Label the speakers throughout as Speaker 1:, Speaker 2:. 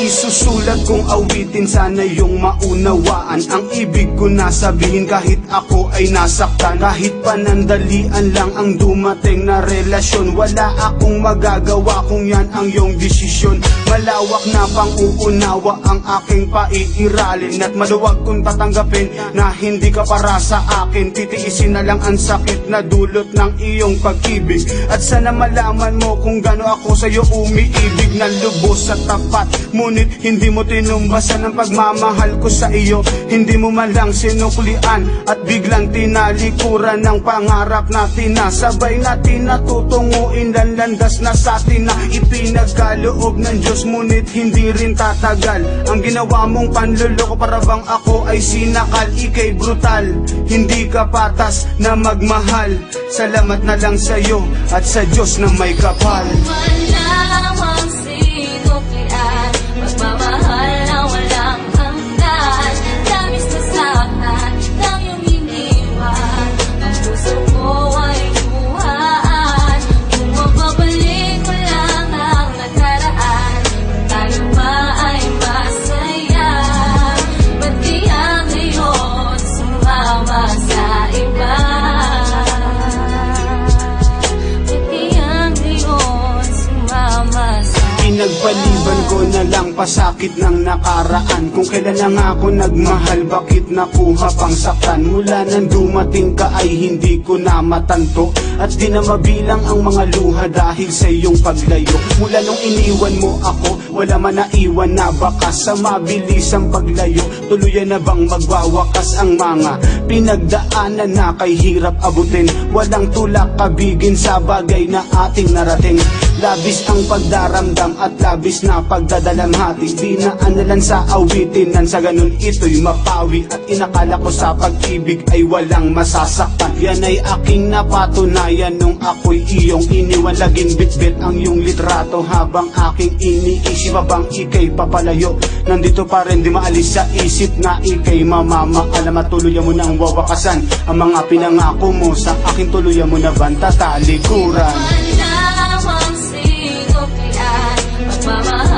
Speaker 1: isusulat kong awitin Sana yung maunawaan. Ang ibig ko na sabihin kahit ako ay nasaktan. Kahit panandalian lang ang dumating na relasyon. Wala akong magagawa kung yan ang iyong desisyon. Malawak na pang-uunawa ang aking paiiralin. At maluwag kong tatanggapin na hindi ka para sa akin. Titiisin na lang ang sakit na dulot ng iyong pag-ibig. At sana malaman mo kung gano ako sa'yo umiibig. na lubos at tapat. Ngunit hindi mo tinumbasan ang pagmamahal ko sa iyo. Hindi mo man lang sinuklian at biglang tinalikuran ng pangarap natin na Sabay natin natutunguin lang landas na sa atin na Ipinagkaloob ng Diyos. Ngunit hindi rin tatagal Ang ginawa mong panluloko para bang ako ay sinakal. Ika'y brutal, hindi ka patas na magmahal. Salamat na lang sa'yo at sa Diyos na may kapal.
Speaker 2: Malawang sa
Speaker 1: Pinagpaliban ko na lang pasakit ng nakaraan. Kung kailan lang ako nagmahal Bakit nakuha pang saktan? Mula nang dumating ka ay hindi ko na matanto. At di na mabilang ang mga luha Dahil sa iyong paglayo. Mula nung iniwan mo ako Wala man naiwan na bakas Sa mabilis ang paglayo. Tuluyan na bang magwawakas ang mga Pinagdaanan na kay hirap abutin? Walang tulak kabigin sa bagay na ating narating. Labis ang pagdaramdam at labis na pagdadalamhati Di na analan sa awitin Nan sa ganun ito'y mapawi At inakala ko sa pag-ibig ay walang masasaktan. Yan ay aking napatunayan nung ako'y iyong iniwan Laging bitbit ang iyong litrato. Habang aking iniisip habang ikay papalayo Nandito pa rin di maalis sa isip na ikay mamamaalam At tuluyan mo na ang wawakasan Ang mga pinangako mo. Sa akin tuluyan mo na banta talikuran
Speaker 2: Malawang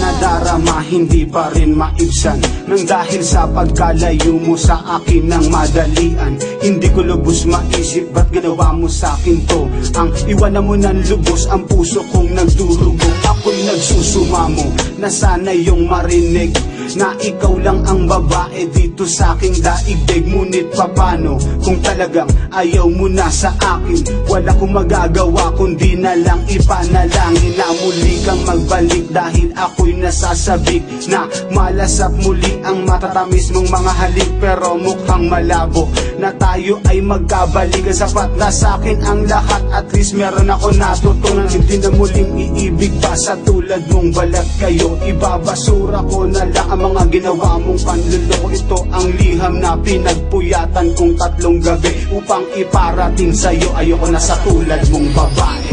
Speaker 1: nadarama, hindi pa rin maibsan. Nang dahil sa pagkalayo mo sa akin ng madalian Hindi ko lubos maisip, ba't ginawa mo sa akin to? Ang iwanan mo ng lubos, ang puso kong nagdurugo Ako'y nagsusumamo, na sana yung marinig Na ikaw lang ang babae dito sa aking daigdig. Ngunit papano kung talagang ayaw mo na sa akin? Wala kong magagawa kundi na lang ipanalangin Na muli kang magbalik dahil ako'y nasasabik Na malasap muli ang matatamis mong mga halik. Pero mukhang malabo na tayo ay magkabalikan. Sapat na sa akin ang lahat. At least meron ako natutunan. Hindi na muling iibig pa sa tulad mong balat kayo. Ibabasura ko na lang ang mga ginawa mong panluloko. Ito ang liham na pinagpuyatan kong tatlong gabi Upang iparating sa'yo. Ayoko na sa tulad mong babae